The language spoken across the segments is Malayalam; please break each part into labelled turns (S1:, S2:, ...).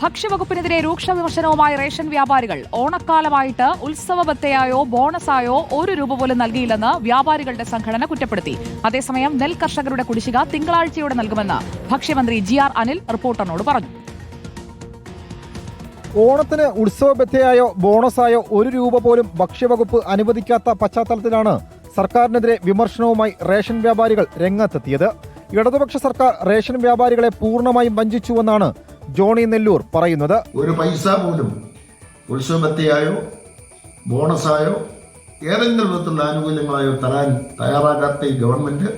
S1: ഭക്ഷ്യവകുപ്പിനെതിരെ രൂക്ഷ വിമർശനവുമായി റേഷൻ വ്യാപാരികൾ ഓണക്കാലമായിട്ട് ഉത്സവബത്തയായോ ബോണസായോ ഒരു രൂപ പോലും നൽകിയില്ലെന്ന് വ്യാപാരികളുടെ സംഘടന കുറ്റപ്പെടുത്തി. അതേസമയം നെൽ കർഷകരുടെ കുടിശ്ശിക തിങ്കളാഴ്ചയോടെ നൽകുമെന്ന് ഭക്ഷ്യമന്ത്രി ജി ആർ അനിൽ റിപ്പോർട്ടറിനോട് പറഞ്ഞു.
S2: ഓണത്തിന് ഉത്സവബത്തയായോ ബോണസായോ ഒരു രൂപ പോലും ഭക്ഷ്യവകുപ്പ് അനുവദിക്കാത്ത പശ്ചാത്തലത്തിലാണ് സർക്കാരിനെതിരെ വിമർശനവുമായി റേഷൻ വ്യാപാരികൾ രംഗത്തെത്തിയത്. ഇടതുപക്ഷ സർക്കാർ റേഷൻ വ്യാപാരികളെ പൂർണമായും വഞ്ചിച്ചുവെന്നാണ് ജോണി നെല്ലൂർ പറയുന്നത്
S3: ഒരു പൈസ പോലും ഉത്സവത്തെയായോ ബോണസായോ ഏതെങ്കിലും വിധത്തിലുള്ള ആനുകൂല്യങ്ങളായോ തരാൻ തയ്യാറാകാത്ത ഈ ഗവൺമെന്റ്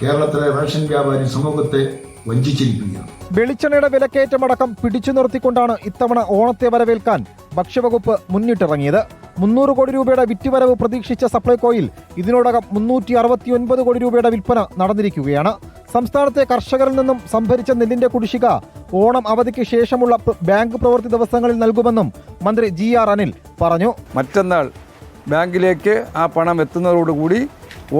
S3: കേരളത്തിലെ റേഷൻ വ്യാപാരി സമൂഹത്തെ വഞ്ചിച്ചിരിക്കുകയാണ്.
S2: വെളിച്ചെണ്ണയുടെ വിലക്കയറ്റമടക്കം പിടിച്ചു നിർത്തിക്കൊണ്ടാണ് ഇത്തവണ ഓണത്തെ വരവേൽക്കാൻ ഭക്ഷ്യവകുപ്പ് മുന്നിട്ടിറങ്ങിയത്. മുന്നൂറ് കോടി രൂപയുടെ വിറ്റുവരവ് പ്രതീക്ഷിച്ച സപ്ലൈകോയിൽ ഇതിനോടകം മുന്നൂറ്റി അറുപത്തിയൊൻപത് കോടി രൂപയുടെ വിൽപ്പന നടന്നിരിക്കുകയാണ്. സംസ്ഥാനത്തെ കർഷകരിൽ നിന്നും സംഭരിച്ച നെല്ലിന്റെ കുടിശ്ശിക ഓണം അവധിക്ക് ശേഷമുള്ള ബാങ്ക് പ്രവൃത്തി ദിവസങ്ങളിൽ നൽകുമെന്നും മന്ത്രി ജി ആർ അനിൽ പറഞ്ഞു.
S4: മറ്റന്നാൾ ബാങ്കിലേക്ക് ആ പണം എത്തുന്നതോടുകൂടി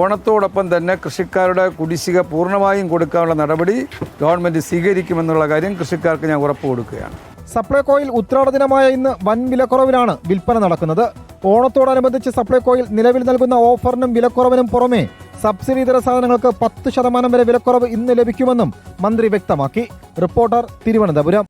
S4: ഓണത്തോടൊപ്പം തന്നെ കൃഷിക്കാരുടെ കുടിശ്ശിക പൂർണമായും കൊടുക്കാനുള്ള നടപടി ഗവൺമെന്റ് സ്വീകരിക്കുമെന്നുള്ള കാര്യം കൃഷിക്കാർക്ക് ഞാൻ ഉറപ്പ് കൊടുക്കുകയാണ്.
S2: സപ്ലൈകോയിൽ ഉത്രാട ദിനമായ ഇന്ന് വൻ വിലക്കുറവിലാണ് വിൽപ്പന നടക്കുന്നത്. ഓണത്തോടനുബന്ധിച്ച് സപ്ലൈകോയിൽ നിലവിൽ നൽകുന്ന ഓഫറിനും വിലക്കുറവിനും പുറമെ സബ്സിഡി ഇതര സാധനങ്ങൾക്ക് പത്ത് ശതമാനം വരെ വിലക്കുറവ് ഇന്ന് ലഭിക്കുമെന്നും മന്ത്രി വ്യക്തമാക്കി. റിപ്പോർട്ടർ തിരുവനന്തപുരം.